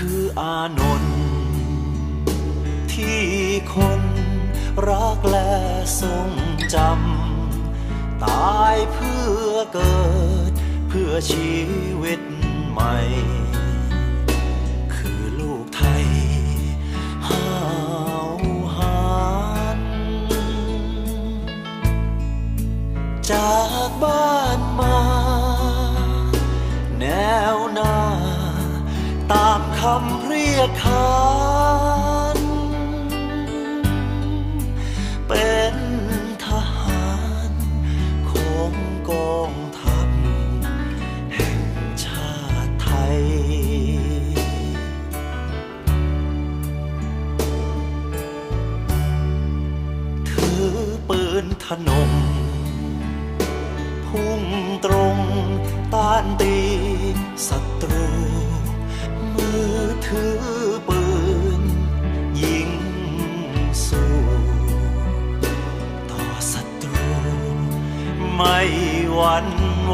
คืออานนท์ที่คนรักและทรงจำ ตายเพื่อเกิดเพื่อชีวิตใหม่ คือลูกไทยห้าวหารจากบ้านำเรียกขานเป็นทหารของกองทัพแห่งชาติไทย ถือปืนถนมพุ่งตรงต้านตีศัตรู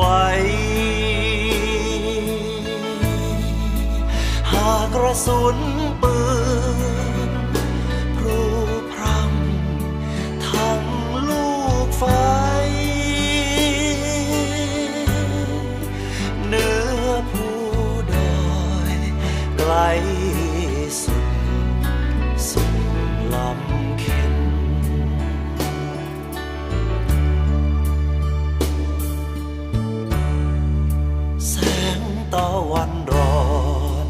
ไหวหากกระสุนปืนพรูพรำทั้งลูกไฟเนื้อผู้ดอยไกลสุด วันร้อน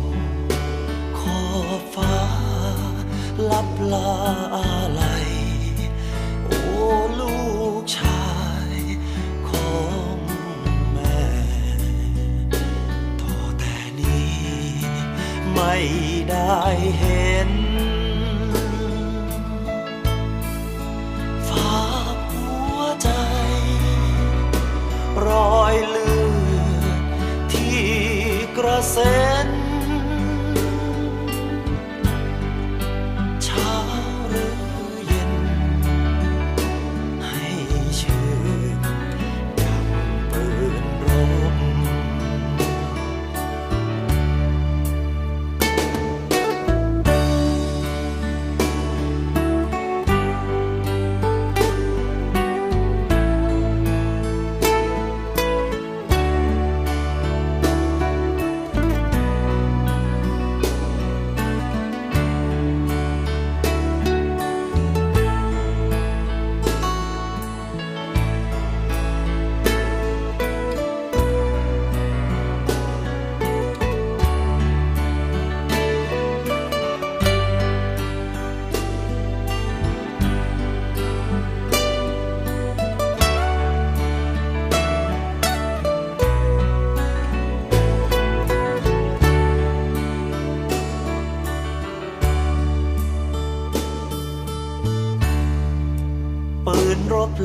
ขอบฟ้าลับลาอะไรโอ้ลูกชายของแม่ ต่อแต่นี้ไม่ได้เห็น ก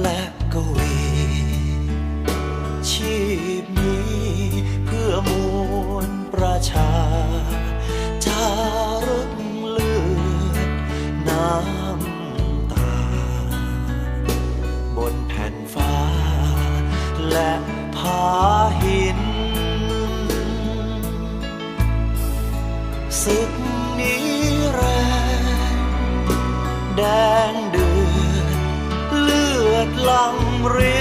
และกวี ชีพนี้เพื่อมวลประชา จารึกเลือดน้ำตา บนแผ่นฟ้า และผาหินศึกนี้แรงแดงเดือ Long. riêng